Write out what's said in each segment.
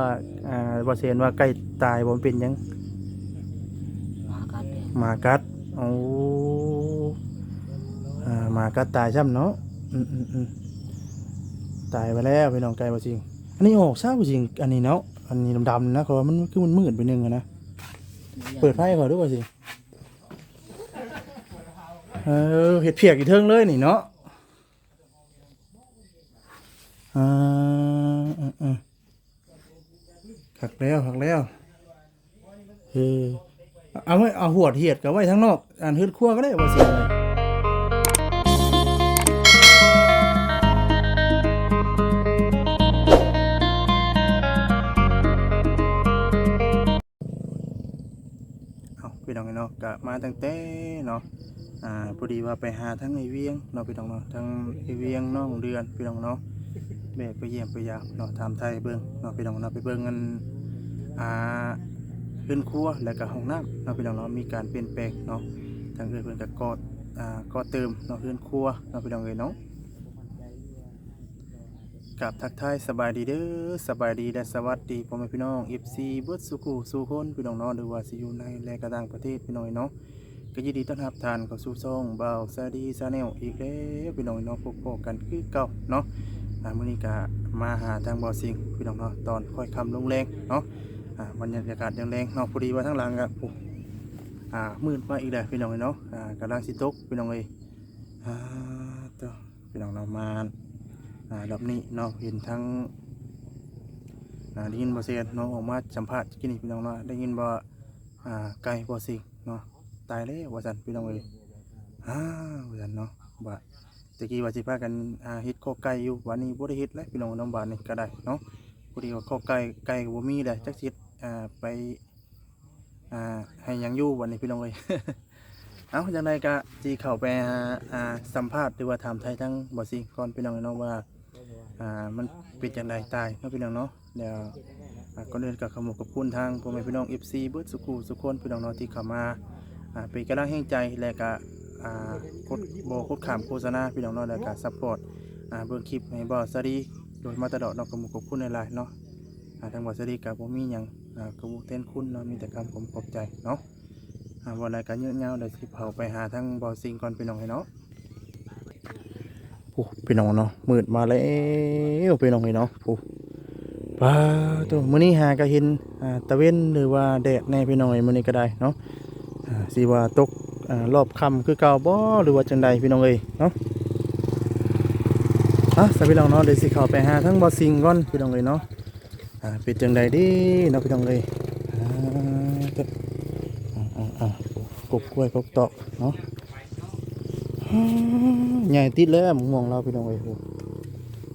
ว่าอ่าบ่เซนว่าใกล้ตายบ่เป็นหยังหมากัดเนี่ยหมากัดโอ้อ่าหมากัดตายซ้ำเนาะอืมอืมอืมตายไปแล้วพี่น้องไก่บ่จริง อันนี้ออกซะบ่จริง อันนี้เนาะอันนี้ดำๆนะเขาว่ามันคือมันมืดไปหนึงอะนะ เปิดไฟก่อนด้วยบ่สิ เออเห็ดเพียกอีกเทิงเลยนี่เนาะอ่าอืมอืม ขักแล้วขักแล้วเออเอาไว้เอาหัวเหียดกับไว้ทั้งนอกอันฮืดครัวก็ได้ว่าสียเลยเอาพี่น้องเนาะกะมาตั้งแต่เนาะอ่าพอดีว่าไปหาทั้งไอเวียงเนาะพี่น้องเนาะทั้งไอเวียงน้องเดือนพี่น้องเนาะ แบกไปเยี่ยมไปยามเนาะถามไทยเบิ่งเนาะพี่น้องเนาะไปเบิ่งกันอ่าขึ้นครัวและก็ห้องน้ำเนาะพี่น้องเนาะมีการเปลี่ยนแปลงเนาะทางเอื้อเพิ่นก็กอดอ่ากอดเติมเนาะขึ้นครัวเนาะพี่น้องเอ้ยเนาะกับทักทายสบายดีเด้อสบายดีและสวัสดีพ่อแม่พี่น้อง FC เบิดสุขุสู่คนพี่น้องเนาะหรือว่าสิอยู่ในและก็ต่างประเทศพี่น้องเนาะก็ยินดีต้อนรับทานเข้าสู่ช่องเบาซาดีซาแนลอีกแล้วพี่น้องเนาะพบพบกันคือเก่าเนาะ อ่ามื้อนี้ก็มาหาทางบ่าวสิงพี่น้องเนาะตอนค่อยคำลงแรงเนาะอ่าบรรยากาศยังแรงเนาะพอดีว่าทั้งหลังครับอ่ามืดมาอีกแล้วพี่น้องเอ้ยเนาะอ่ากำลังสิตกพี่น้องเอ้ยอ่าตัวพี่น้องเรามาอ่ารอบนี้เนาะเห็นทั้งอ่าได้ยินบอเซียนเนาะออกมาสัมภาษณ์กินพี่น้องเนาะได้ยินบ่อ่าไก่บอสิงเนาะตายแล้วว่าสันพี่น้องเอ้ยอ่าว่าสันเนาะบ่า ตะกี้ว่าสิพากันอ่าเฮ็ดข้อไก่อยู่วันนี้บ่ได้เฮ็ดแล้วพี่น้องน้องบ้านนี่ก็ได้เนาะพอดีว่าข้อไก่ไก่ก็บ่มีเลยจักสิเฮ็ดอ่าไปอ่าให้ยังอยู่วันนี้พี่น้องเอ้ยเอาจังไดก็สิเข้าไปหาอ่าสัมภาษณ์หรือว่าถามไทยทั้งบ่สิก่อนพี่น้องเนาะว่าอ่ามันเป็นจังไดตายเนาะพี่น้องเนาะเดี๋ยวอ่าก่อนอื่นก็ขอขอบคุณทางพ่อแม่พี่น้อง FC เบิดสุขุสุขคนพี่น้องเนาะที่เข้ามาอ่าเป็นกำลังแห่งใจและก็ อ่ากดบ่กดขามโฆษณาพี่น้องเนาะแล้วก็ซัพพอร์ตอ่าเบิ่งคลิปให้บ่สวัสดีโดยมาตลอดเนาะกระมุกขอบคุณในไลน์เนาะอ่าทางวัดสรีกับผมมีหยังอ่ากระมุกเต้นคุณเนาะมีแต่คำผมขอบใจเนาะอ่าวันไหนกันเยอะเงาเดี๋ยวสิเผาไปหาทั้งบอสซิงก่อนพี่น้องให้เนาะผู้พี่น้องเนาะมืดมาแล้วพี่น้องให้เนาะผู้ป้าตัวมื้อนี้หาก็เห็นอ่าตะเว้นหรือว่าแดดแน่พี่น้องเอ้ยมื้อนี้ก็ได้เนาะอ่าสิว่าตก รอบคำคือเก่าบ่หรือว่าจังใดพี่น้องเอ้ยเนาะอะสวัสดีพี่น้องเนาะเดี๋ยวสิเข้าไปหาทั้งบอสิงก่อนพี่น้องเลยเนาะอ่าเป็นจังใดดีเนาะพี่น้องเลยอ่าตึ๊บอ่าอ่ากบกล้วยกบตอกเนาะใหญ่ติดแล้วมองเราพี่น้องเลยโอ้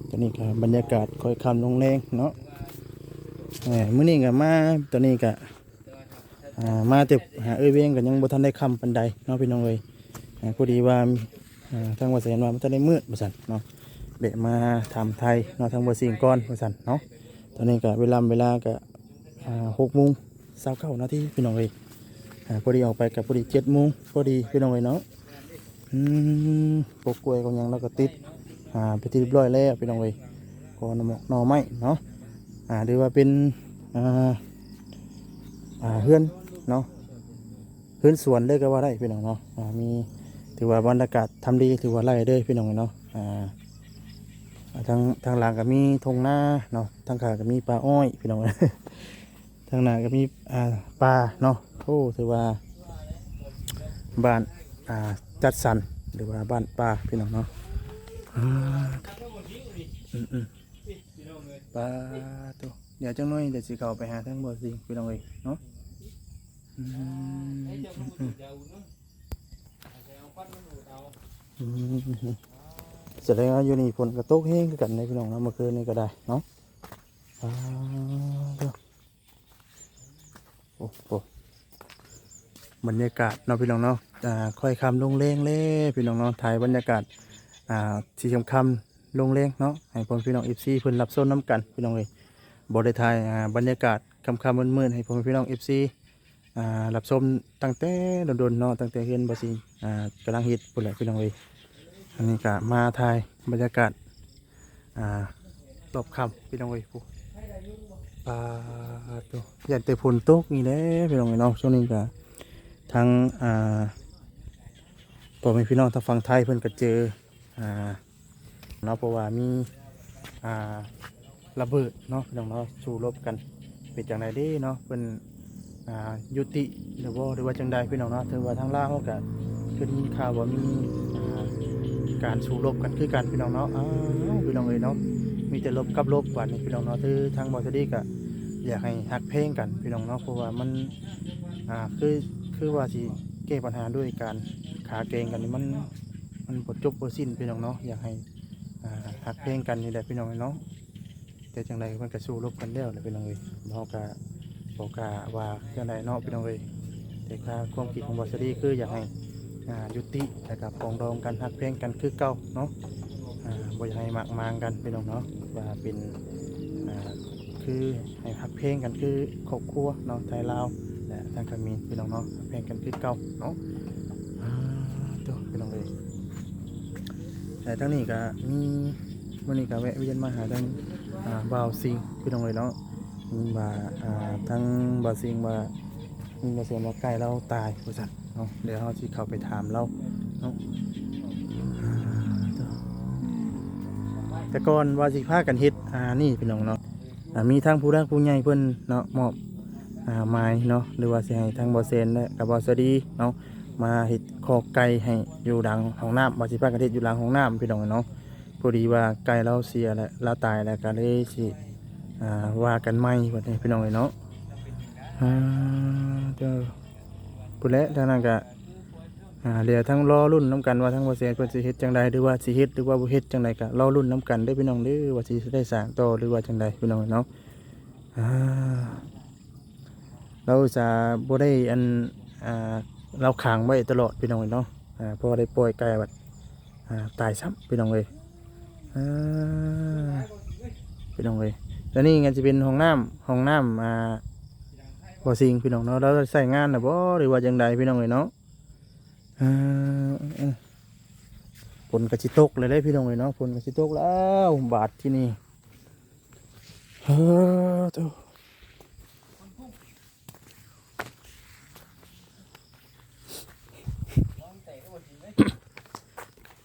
ตอนนี้ก็บรรยากาศค่อยคำลงแรงเนาะแหมมื้อนี้ก็มาตอนนี้ก็ มาแต่หาเอ้ยเวียงกันยังบ่ทันได้คำปันใดเนาะพี่น้องเลยพอดีว่าทางวัดแสนว่ามันจะได้มืดบ่ซั่นเนาะเบะมาทำไทยเนาะทางเบอร์สิงก้อนบริษัทเนาะตอนนี้ก็เวลาเวลาก็หกโมงสาเก้านาทีพี่น้องเลยพอดีออกไปกับพอดีเจ็ดโมงพอดีพี่น้องเลยเนาะอืมปกกล้วยก็ยังแล้วก็ติดอ่าไปที่เรียบร้อยแล้วพี่น้องเลยก็นอมอกหนอไม้เนาะอ่าหรือว่าเป็นอ่าเฮือน เนาะเฮือนสวนเลยก็ว่าได้พี่น้องเนาะมีถือว่าบรรยากาศทำดีถือว่าไร่เด้พี่น้องเนาะอ่าทางทางหลังก็มีทงหน้าเนาะทางขาก็มีปลาอ้อยพี่น้องทางหน้าก็มีอ่าปลาเนาะโอ้ถือว่าบ้านอ่าจัดสรรหรือว่าบ้านปลาพี่น้องเนาะปลาตัวเดี๋ยวจังน้อยเดี๋ยวสิเขาไปหาทางบ่อสิงพี่น้องเอ้ยเนาะ แสดงว่าอยู่นี่ฝนกระตกแห้งกันในพี่น้องเนาะเมื่อคืนนี้ก็ได้เนาะอ่าเด้อโอ้โหบรรยากาศเนาะพี่น้องเนาะอ่าค่อยคำลงเลงเล่พี่น้องเนาะถ่ายบรรยากาศอ่าที่คำคำลงเลงเนาะให้พ่อพี่น้องเอฟซีเพิ่นรับส้นน้ำกันพี่น้องเลยบได้ถ่ายอ่าบรรยากาศคำคำมืดๆให้พ่อพี่น้องเอฟซีอ่า รับชมตั้งแต่โดนๆเนาะตั้งแต่เห็นบอสิอ่ากำลังฮิตปุ่นแหละพี่น้องเลยอันนี้ก็มาถ่ายบรรยากาศอ่ารอบค่ำพี่น้องเอ้ยผู้ปลาตัวอยากแต่ฝนตกนี่แหละพี่น้องเนาะช่วงนี้ก็ทางอ่าพ่อแม่พี่น้องทางฝั่งไทยเพิ่นก็เจออ่าเนาะเพราะว่ามีอ่าระเบิดเนาะพี่น้องเนาะสู้รบกันเป็นจังไดเด้เนาะเพิ่นอ่า ยุติหรือว่าหรือว่าจังใดพี่น้องเนาะถือว่าทางล่าวเขาก็คือได้นข่าวว่ามีการสู้รบกันคือกันพี่น้องเนาะอ้าวพี่น้องเอ้ยเนาะมีแต่ลบกับลบกว่านี่พี่น้องเนาะคือทางบอสดีก็อยากให้ฮักเพลงกันพี่น้องเนาะเพราะว่ามันอ่าคือคือว่าสิแก้ปัญหาด้วยการขาเกงกันนี่มันมันบทจบบทสิ้นพี่น้องเนาะอยากให้อ่าฮักเพลงกันนี่แหละพี่น้องเนาะแต่จังใดมันก็สู้รบกันแล้วแหละพี่น้องเอ้ยเราก็ บอกกาว่าจังใดเนาะพี่น้องเอ้ยแต่ค่าความคิดของบอสดีคืออยากให้อ่ายุติและกับปองดองกันฮักเพลงกันคือเก่าเนาะอ่าบ่อยากให้มากมางกันพี่น้องเนาะว่าเป็นอ่าคือให้ฮักเพลงกันคือครอบครัวเนาะไทยลาวและทางเขมีพี่น้องเนาะฮักเพลงกันคือเก่าเนาะอ่าตัวพี่น้องเลยแต่ทั้งนี้ก็มีวันนี้ก็แวะเวียนมาหาทางอ่าบ่าวซิงพี่น้องเลยเนาะ ว่าอ่าทั้งบาซิงว่ามีมาเสียงว่าใกล้เราตายบริษัทเนาะเดี๋ยวเราที่เข้าไปถามเราเนาะแต่ก่อนว่าสิพากันเฮ็ดอ่านี่พี่น้องเนาะอ่ามีทางผู้รักผู้ใหญ่เพิ่นเนาะมอบอ่าไม้เนาะหรือว่าสิให้ทางบ่เซนและกับ่สดีเนาะมาเฮ็ดคอกไก่ให้อยู่หลังห้องน้ำว่าสิพากันเฮ็ดอยู่หลังห้องน้ำพี่น้องเนาะพอดีว่าไก่เราเสียแล้วเราตายแล้วก็เลยสิ อ่าว่ากันใหม่บัดนี้พี่น้องเนาะอ่าเจ้าผู้และทางนั้นก็อ่าเดี๋ยวทั้งรอรุ่นน้ำกันว่าทั้งว่าเสียเพิ่นสิเฮ็ดจังใดหรือว่าสิเฮ็ดหรือว่าบ่เฮ็ดจังใดก็รอรุ่นน้ำกันเด้อพี่น้องเด้อว่าสิได้สร้างต่อหรือว่าจังใดพี่น้องเนาะอ่าเราจะบ่ได้อันอ่าเราขังไว้ตลอดพี่น้องเนาะอ่าพอได้ปล่อยไก่บัดอ่าตายซ้ำพี่น้องเอ้ยอ่าพี่น้องเอ้ย แล้วนี่ก็จะเป็นห้องน้ำห้องน้ำอ่าบ่สิงพี่น้องเนาะเราใช้งานน่ะบ่หรือว่าจังใดพี่น้องเอ้ยเนาะอ่าเอ้ยฝนกระชิตกเลยได้พี่น้องเลยเนาะฝนกระชิตกแล้วบาทที่นี่เฮ้อเจ้า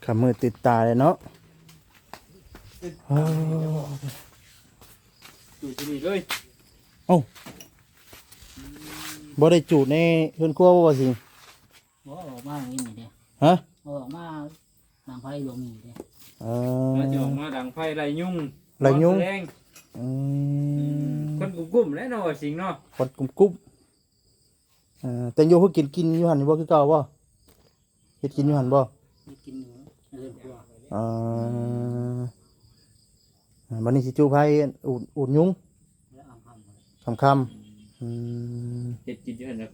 ขมือติดตาเลยเนาะ ออยู่ที่นี่เลยบ่ได้จูดในเพื่อนครัวบ่ว่าสิบ่ออกมาอย่างนี้นี่เด้ฮะบ่ออกมาหนังไฟหลวงนี่เด้เอมาจะอออกมาดังไฟไรยุ่งไล่ยุงแรงอืมคนกุ้มๆแล้วเนาะว่าสิงเนาะคนกลุ่มกลุ่มอ่าแต่อยู่เพื่อกินกินอยู่หันอยู่บ่คือเก่าบ่เฮ็ดกินอยู่หันบ่ไม่กินหนูเรื่องกลัวอ่าอ่า บัดนี้สิจูไผอูดอูดยุงแล้วเอาคำหมดคำคำๆอืมเฮ็ดกินอยู่หั่นน่ะ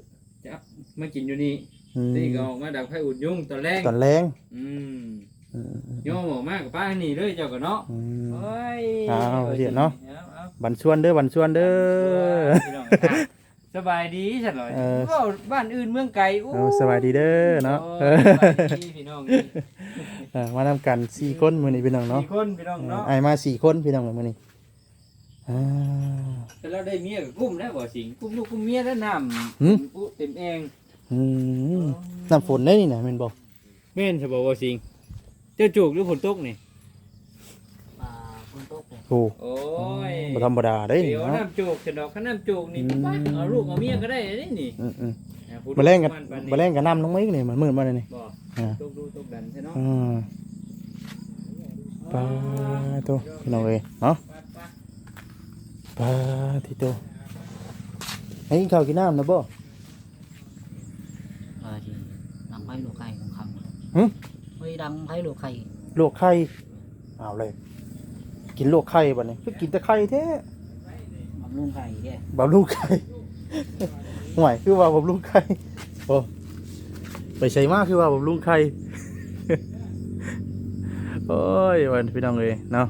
จับมากินอยู่นี่อืมนี่ก็ออกมาดังไฟอุดยุ่งตอนแรกตอนแรงอืมอืมโยมออกมากับป้านี่เลยเจ้าก็เนาะอืมโอ้ยอ้าวเดี๋ยวเนาะอเอา บันชวนเด้อบันชวนเด้อ พี่น้องอะ สบายดีฉันเหรอเออว้าวบ้านอื่นเมืองไกลอู้เอาสวัสดีเด้อเนาะโอ้เออสบายดีพี่น้องนี่เออมานำกันสี่คนมื้อนี้พี่น้องเนาะสี่คนพี่น้องเนาะไอายมาสี่คนพี่น้องมื้อนี้อ่า แต่เราได้เมียกับกุ้มแล้วบ่สิงกุ้มลูกกุ้มเมียแล้วน้หืมำปุ๊เต็มเองอืมน้ำฝนได้นี่นะแม่นบ่แม่นจะบอกว่าสิงเจ้าจูกหรือฝนตกนี่ ปลาคนตกเลย โอ้โอ้ยบ่ธรรมดาเด้เดี๋ยวเนาะ น้ำจูกจะดอกข้าน้ำจูกนี่อืม ปั๊บเอาลูกเอาเมียก็ได้นี่นี่อืมอืมนะพูดมาแล่งกันปามาแล่งกันน้ำลงมาอีกนี่มันมืดมาเลยนี่บ่อ่าตกดูตกดันใช่เนาะอ่าปลาตัวพี่น้องเอ้ยเนาะปั๊บปั๊บปลาที่ตัวให้กินข้าวกินน้ำนะบ่ เออที่หนังไฟหลวงไข่ของคำหึ เฮ้ยดังไฟหลวงไข่ลวกไข่เอาเลย กินลวกไข่บ่เนี่ยคือกินแต่ไข่แท้บำรุงไข่แกบำรุงไข่ห่วยคือว่าบำรุงไข่โอ้ไปใส่มากคือว่าบำรุงไข่โอ้ยวันพี่น้องเอ้ยเนาะ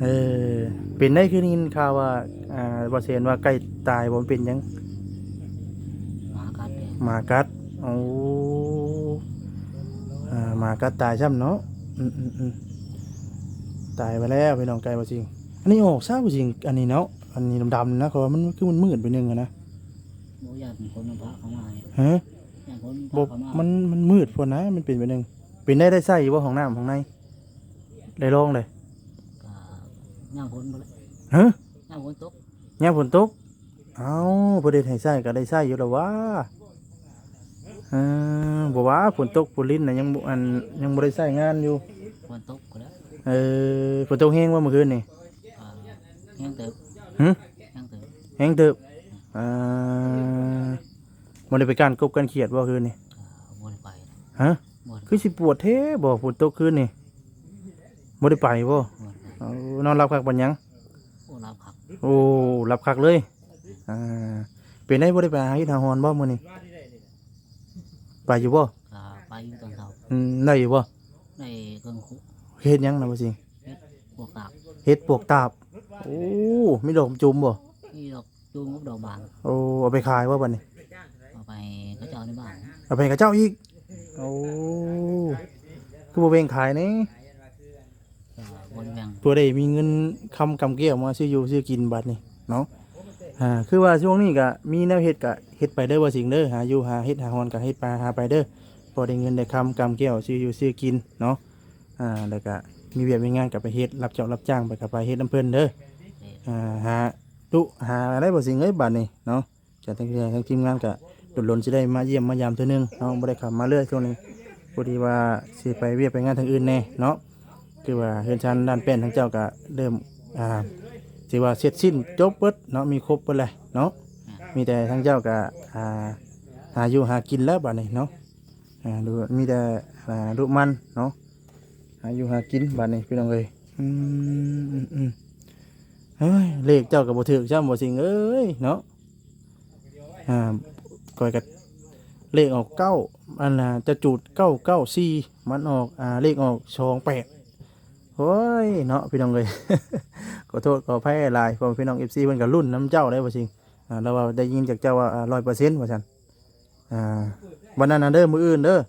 เออเป็นได้คือได้ยินข่าวว่าอ่าบ่เซนว่าไก่ตายบ่เป็นหยังหมากัดเด้หมากัดโอ้อ่าหมากัดตายซ้ำเนาะอืมอืมอืม ตายไปแล้วพี่น้องไก่บ่จริง อันนี้ออกซาบ่จริง อันนี้เนาะ อันนี้ดำๆนะเขาว่ามันคือมันมืดไปหนึงอะนะบ่อยากเป็นคนนำพระเข้ามาเนี่ยฮะอยากคนพบ่ระเข้ามามันมันมืดพอนะ มันเป็นไปหนึงเป็นได้ได้ใส่อยู่บ่ห้องน้ำข้างในได้ลองเลยก็ย่างคนบ่เลยฮะย่างคนตกยามฝนตกเอ้าบ่ได้ให้ใส่ก็ได้ใส่อยู่แล้วว่าอ่าบ่ว่าฝนตกฝนลิ้นน่ะยังบ่อันยังบ่ได้ใส่งานอยู่คนตกก็แล้ว เออฝนตกแห้งว่าเมื่อคืนนี่ก็แห้งเติบหึแห้งเติบแห้งเติบอ่าบ่ได้ไปการกบกันเขียดบ่คืนนี่ก็บ่ได้ไปฮะบ่ได้คือสิปวดแท้บ่ฝนตกคืนนี่บ่ได้ไปบ่บ่ได้ไปเอานอนรับคักบัดหยังโอ้รับขับโอ้รับคักเลยอ่าเป็นได้บ่ได้ไปหาที่ทาฮอนบ่มื้อนี้ไปอยู่บ่ก็ไปอยู่ตอนเช้าอืมได้อยู่บ่ในเครื่องคุ เฮ็ดหยังนะบ่สิพวกตากเฮ็ดปวกตาบโอ้มีดอกจุ่มบ่ที่ดอกจูงกับดอกบานโอ้เอาไปขายว่าบัดนี้ เอาไปเขาเจ้าในบ้านเอาไปให้กับเจ้าอีกโอ้คือบ่แบ่งขายนี่ก็บ่ได้แบ่งเพื่อได้มีเงินคำกำเกี้ยวมาซื้ออยู่ซื้อกินบัดนี้เนาะอ่าคือว่าช่วงนี้ก็มีแนวเฮ็ดก็เฮ็ดไปเด้อว่าสิ่งเด้อหาอยู่หาเฮ็ดหาฮอนก็เฮ็ดไปหาไปเด้อพอได้เงินได้คำกำเกี้ยวซื้ออยู่ซื้อกินเนาะ อ่าแล้วก็มีเวียกมีงานก็ไปเฮ็ดรับเจ้ารับจ้างไปก็ไปเฮ็ดน้ำเพิ่นเด้ออ่าหาตุหาอะไรบ่สิ่งเอ้ยบัดนี้เนาะจะทั้งเรื่องทั้งทีมงานก็ดุลนสิได้มาเยี่ยมมายามเทื่อนึงเนาะบ่ได้ขับมาเรื่อยช่วงนี้พอดีว่าสิไปเวียกไปงานทางอื่นแน่เนาะคือว่าเฮือนชันด้านแป้นทั้งเจ้าก็เริ่มอ่าสิว่าเสร็จสิ้นจบเบิดเนาะมีครบเบิดเลยเนาะมีแต่ทั้งเจ้าก็อ่าหาอยู่หากินแล้วบัดนี้เนาะอ่าดูมีแต่อ่าลูกมันเนาะหาอยู่หากินบัดนี้พี่น้องเอ้ยอืมอืมเฮ้ยเลขเจ้ากับบ่ถือจ้าบ่สิงเอ้ยเนาะอ่าก่อยกับเลขออกเก้าอันน่ะจะจุดเก้าเก้าสี่มันออกอ่าเลขออกสองแปดโอ้ยเนาะพี่น้องเลยขอโทษขออภัยลายเพราะพี่น้องเอฟซีเพิ่นก็รุ่นน้ำเจ้าได้บ่สิงอ่าแล้วว่าได้ยินจากเจ้าว่าร้อยเปอร์เซ็นต์ว่าซั่นอ่าวันนั้นน่ะเด้อมืออื่นเด้อ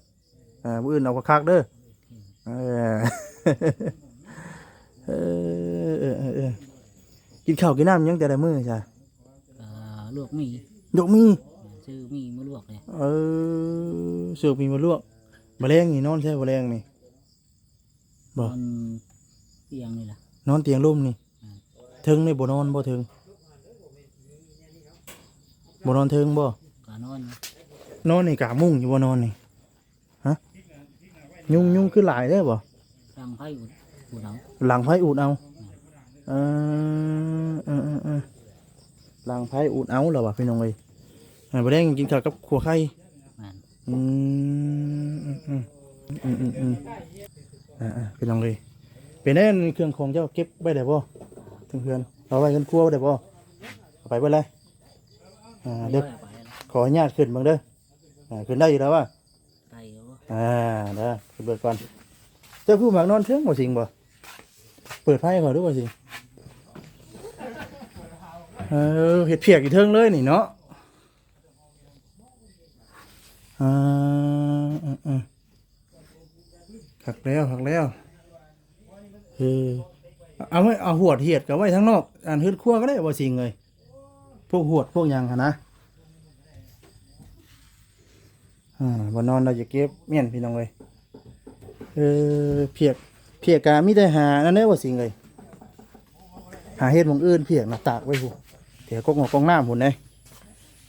อ่ามืออื่นเอาคักเด้อ เออเออเออเออเออกินข้าวกินน้ำยังแต่ละมื้อจ้ะก็ลวกหมียกมี ซื้อหมีมาลวกเลยเออเสือกมีมาลวกแมลงนี่นอนใช่แมลงนี่ บ่มันเตียงนี่ล่ะนอนเตียงร่มนี่อืมเทิงนี่บ่นอนบ่เทิงบ่นอนเทิงบ่ก็นอน นอนนี่กะมุ้งอยู่บ่นอนนี่ฮะ ยุงยุงคือหลายเด้อบ่รังไผ่อุดอุดเอาหลังไผอูดเอาเออเออเออเออหลังไผอูดเอาเหรอวะพี่น้องเอ้ยอ่าบ่ได้กินข้าวกับขัวไข่แม่นอืมอืมอืมอืมอืมอืมอ่าอ่าพี่น้องเลยเป็นได้เครื่องของเจ้าเก็บไว้ได้บ่ถึงเพื่อนเอาไว้กันครัวไว้ได้บ่เอาไปเบิ่เลยอ่าเดี๋ยวไปแล้วขออนุญาตขึ้นเบ้างเด้ออ่าขึ้นได้อยู่แล้วว่ะไก่ก็ อ่าเด้อเบิดก่อนเจ้าผู้หมักนอนเทิงบ่สิงบ่เปิดไฟก่อนด้วยบ่สิงเออเห็ดเพียกอีเทิงเลยนี่เนาะอ่าอ่าขักแล้วขักแล้วเออเอาไว้เอาหวดเหียดกับไว้ทั้งนอกอันฮืดครัวก็ได้บ่สิงเลยพวกหวดพวกยังนะ อ่าบนนอนเราจะเก็บเมี่ยนพี่น้องเลยเออเพียกเพียกกามีแต่หานั่นแหละว่าสิ่งเลยหาเฮ็ดหมองอื่นเพียกหน้าตากไว้หูเดี๋ยวกกหงอกกองน้ำหุ่นเลย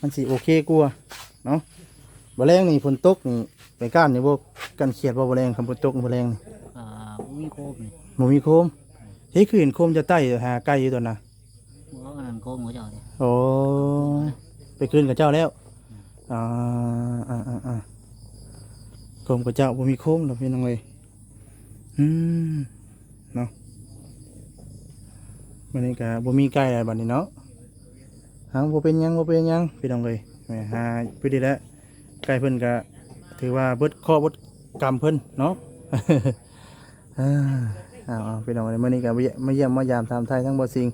มันสิโอเคกลัวาเนาะบะแรงนี่ฝนตกนี่ไปก้านนี่พวกกันเขียดว่าบะแรงคำฝนตกบะแรงนี่ก็บ่มีโคมนี่หมูมีโคมเฮ้ยคือเห็นโคมจะไต่หาไก่อยู่ตัวน่ะบ่อันนั้นโคมของเจ้าเนี่ยโอ้ไปคืนกับเจ้าแล้ว อ่าอ่าอ่าอ่าโคมกับเจ้าบ่มีโคมหรอกพี่น้องเลยอืมเนาะวันนี้ก็บ่มีไก่อะไรบัดนี้เนาะหางบ่เป็นยังบ่เป็นยังพี่น้องเลยแม่หาพอดีแล้วไก่เพิ่นก็ถือว่าเบิดข้อเบิดกรรมเพิ่นเนาะอ่าเอาเพี่น้องเลยมื้อนี้ก็มาเยี่ยมมาเยี่ยมมายามถามไทยทั้งบ่สิ่ง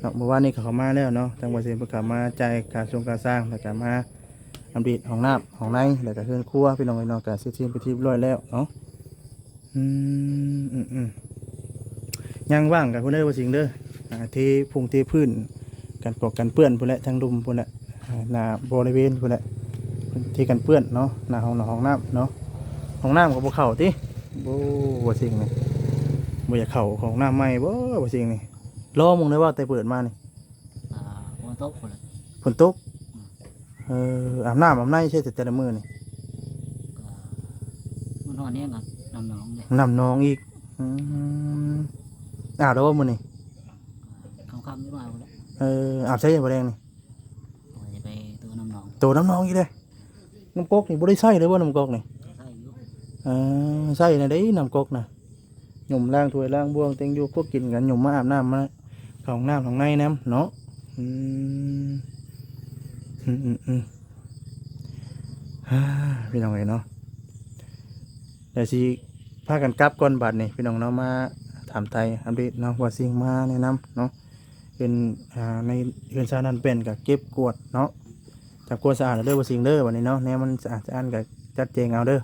เนาะเมื่อวานนี้เขาเข้ามาแล้วเนาะทางบริษัทประกาศมาจ่ายการงการสร้างแล้วก็มา อัปเดตของน้ำของในแล้วก็เครื่องครัวพี่น้องไอ้น้องก็เสร็จสิ้นไปที่เรียบร้อยแล้วเนาะอืมอืมอืมยังว่างกับคุณได้บ่สิงเด้ออ่าเทพุงเทพื้นกันปอกกันเปื้อนพุ่นแหละทั้งรุมพุ่นแหละอ่าหน้าบริเวณพุ่นแหละที่กันเปื้อนเนาะหน้าห้องนอนห้องน้ำเนาะห้องน้ำก็บ่เข้าติบ่บ่สิ่งนี่บ่อยากเข้าของน้ำใหม่บ่บ่สิ่งนี่รอมึงได้ว่าแต่เปิดมานี่อ่าบนโต๊ะคนละฝนตก เอออาบน้ำอาบในใช่แต่แต่ละมื้อนี่ก็มันนอนเนี่ยกับน้ำหนองเลยน้ำนองอีกอืมอาบแล้วบ่มื้อนี่คำคำๆนิดหน่อยคนละเอออาบใช้ยังบ่แดงนี่ก็จะไปตัวน้ำหนองโตน้ำนองอีกเลยน้ำก๊กนี่บ่ได้ใช้เลยบ่น้ำก๊กนี่ใส่อยู่เออใส่นะเด้น้ำก๊กนะหยุ่มล้างถ้วยล้างบ้วงเต็งอยู่ก็กินกันหยุ่มมาอาบน้ำมาเข้าห้องน้ำของในน้ำเนาะอืม อืมอืมอืมฮ่าพี่น้องเอ๋ยเนาะเดี๋ยวสิพากันกลับก่อนบัดนี่พี่น้องเนาะมาถามไทยอัปเดตเนาะว่าสิ่งมาแนะนำเนาะเป็นอ่าในเรือนชานั้นเป็นกับเก็บกวดเนาะจับกวดสะอาดเด้อว่าสิ่งเด้อวันนี้เนาะแนวมันสะอาดสะอ้านกับจัดเจงเอาเด้อ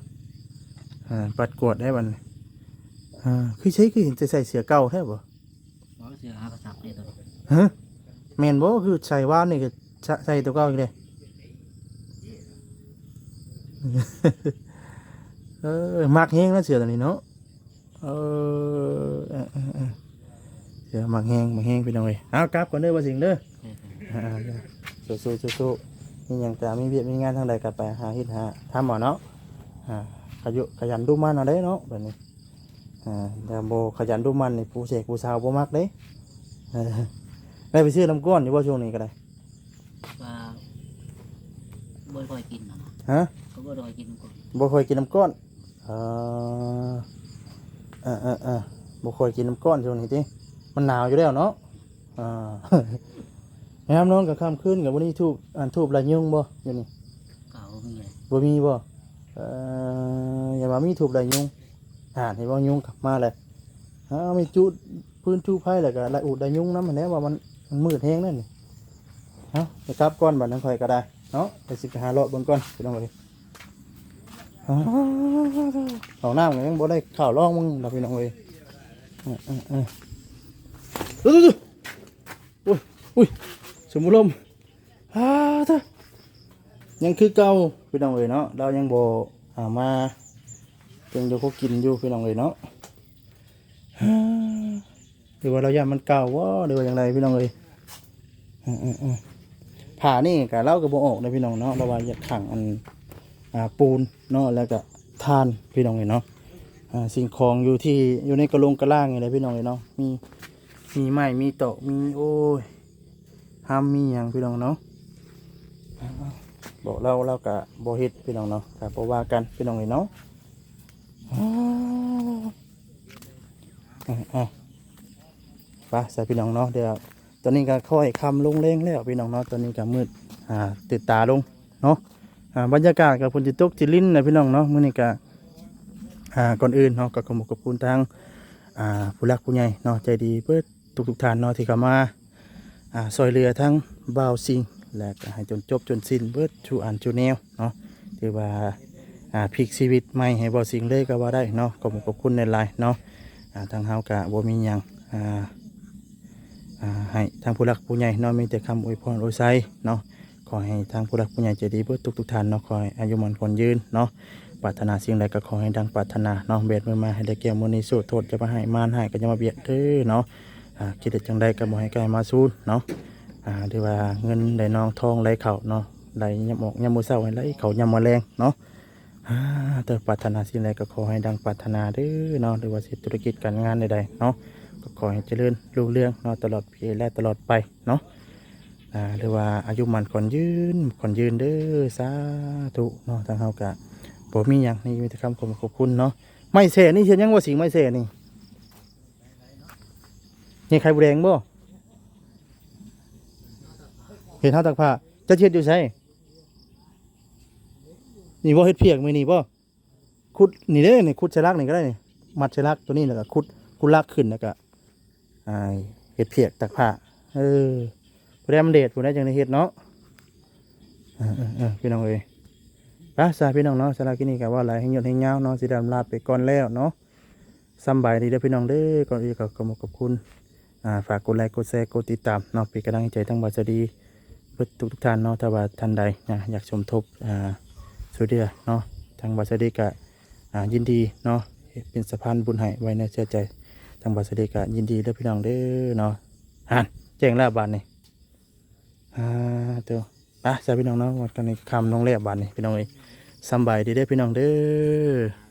อ่าปัดกวดได้บัดนอ่าคือใช้คือเห็นจะใส่เสือเก่าแท้บ่เพราะเสือหากระสับเนี่ยตัวนี้ฮะแม่นบ่คือใส่ว่านนี่ก็ ใส่ตัวเก่าอีกเลยเออมักแห้งนะเสือตัวนี้เนาะเออเสือมักแห้งมักแห้งพี่น้องเอ้ยเอากลับก่อนเด้อว่าสิ่งเด้อเคยอ่าสู้สู้สู้สู้มีหยังแต่มีเวียดมีงานทางใดก็ไปหาฮ็ดหาทำบ่เนาะอ่าขยุขยันดูมันเอาได้เนาะแบบนี้อ่าแต่โบขยันดูมันนี่ผู้เสกผู้สาวบ่มักเด้ได้ไปซื้อน้ำก้อนอยู่บ่ช่วงนี้ก็ได้ ว่าบ่ค่อยกินนะนะฮะก็บ่ค่อยกินก่อนบ่ค่อยกินน้ำก้อนเออเออเออเออบ่ค่อยกินน้ำก้อนช่วงนี้ติมันหนาวอยู่แล้วเนาะอ่าแอมนอนกับค่ำคืนกับวันนี้ทูบอ่านทูบลายยุงบ่อยู่นี่เก่ามีเลยบ่มีบ่เอ่ออย่ามามีถูกได้ยุงหาเห็นบ่ยุงกลับมาเลยฮะมีจุดพื้นจูไผ่แล้วก็ละอุดได้ยุงนำแหน่ว่ามันมันมืดแฮงนั่นนี่ เนาะไปกลับก่อนบัดนั้นค่อยก็ได้เนาะไปสิไปหาเลาะเบนก่อนพี่น้องเอ้ยอ้าวเอาน้ำก็ยังบ่ได้ข้าวรองมึงดอกพี่น้องเอ้ยเออเออเออดูดูดูอุ้ยอุ้ยสมุลมฮ่าเถอะยังคือเก่าพี่น้องเอ๋ยเนาะเรายังบ่หามาเป็นอยู่เขากินอยู่พี่น้องเอ๋ยเนาะฮ่าหรือว่าเราอยากมันเก่าวะหรือว่าอย่างไรพี่น้องเอ๋ยอืมๆๆ ผ่านี่กะเล่ากับบ่ออกนะพี่น้องเนาะเราว่าอยากขังอันปูนเนาะแล้วก็ทานพี่น้องเอ๋ยเนาะสิ่งของอยู่ที่อยู่ในกระโลงกระล่างอย่างไรพี่น้องเอ๋ยเนาะมีมีไม้มีโต๊ะมีโอ้ยห้ามมีอย่างพี่น้องเนาะบอกเราเรากะบเฮ็ดพี่น้องเนาะกะบว่ากันพี่น้องเลยเนาะอ้าวอะอะไปใส่พี่น้องเนาะเดี๋ยว ตอนนี้ก็ค่อยคำลงเร่งแล้วพี่น้องเนาะตอนนี้ก็มืดอ่าติดตาลงเนาะอ่าบรรยากาศกับฝนจิตกจิลิ้นนะพี่น้องเนาะมื้อนี้ก็อ่าก่อนอื่นเนาะก็ขอขอบคุณทางอ่าผู้รักผู้ใหญ่เนาะใจดีเพื่อทุกทุกท่านเนาะที่เข้ามาอ่าซอยเรือทั้งบ่าวซิงและก็ให้จนจบจนสิ้นเบิดชูอันชูแนวเนาะถือว่าอ่าพลิกชีวิตใหม่ให้บ่สิ่งเลยก็ว่าได้เนาะขอบคุณขอบคุณในไลน์เนาะอ่าทางเฮากะบ่มีหยังอ่า ให้ทางผู้หลักผู้ใหญ่เนาะมีแต่คำอวยพรอวยไซเนาะขอให้ทางผู้หลักผู้ใหญ่ใจดีเบิดทุกทุกๆท่านเนาะขอให้อายุมันคนยืนเนาะปรารถนาสิ่งใดก็ขอให้ดังปรารถนาเนาะเบียดมือมาให้ได้เกี่ยวมือนี้สู้โทษจะมาให้มานให้ก็จะมาเบียดเด้อเนาะคิดได้จังใดก็บ่ให้กล้มาสู้เนาะอ่าที่ว่าเงินไหลนองทองไหลเข่าเนาะไหลยำอกยำมือเศร้าให้ไหลเข่ายำมือแรงเนาะแต่ปรารถนาสิ่งใดก็ขอให้ดังปรารถนาเด้อเนาะหรือว่าสิธุรกิจการงานใดๆเนาะ ก็ขอให้เจริญรุ่งเรืองเนาะตลอดปีและตลอดไปเนาะอ่าหรือว่าอายุมันคนยืนคนยืนเด้อสาธุเนาะทางเฮากะบ่มีหยังนี่มีแต่คำขอบคุณขอบคุณเนาะไม่เสนี่เช่นยังว่าสิงไม่เสนี่นี่ใครบุแดงบ่เห็นเท้าตักผ้าจะเช็ดอยู่ใช่นี่ว่าเฮ็ดเพียกมือนี่ป่ขุดนี่เด้นี่ขุดใช้ลักนี่ก็ได้นี่มัดใช้ลักตัวนี้แล้วก็ขุดขุดลักขึ้นแล้วก็ อ่าเฮ็ดเพียกตักผ้าเออพอได้มันเด็ดพอได้จังได้เฮ็ดเนาะพี่น้องเอ้ยไปสาพี่น้องเนาะสาระกินนี่ก็ว่าอะไรให้ยศให้ยาเนาะสิดำลาไปก่อนแล้วเนาะสบายดีเด้อพี่น้องเด้อก่อนอื่นก็ขอบขอบคุณอ่าฝากกดไลค์กดแชร์กดติดตามเนาะเป็นกำลังใจทั้งบาสดีเพื่อทุกทุกท่านเนาะถ้าว่าท่านใดนะอยากชมทบอ่าสุดเดียเนาะทางบาสดีก็อ่ายินดีเนาะเป็นสะพานบุญให้ไว้ในเชื่อใจ ทางบาสดีก็ยินดีเด้อพี่น้องเด้อเนาะฮันแจ้งแล้วบานนี่อ่าเตัวอะจ้าพี่น้องเนาะวันกันในคำน้องแลบบานนี่พี่น้องเอ้ยสบายดีเด้อพี่น้องเด้อ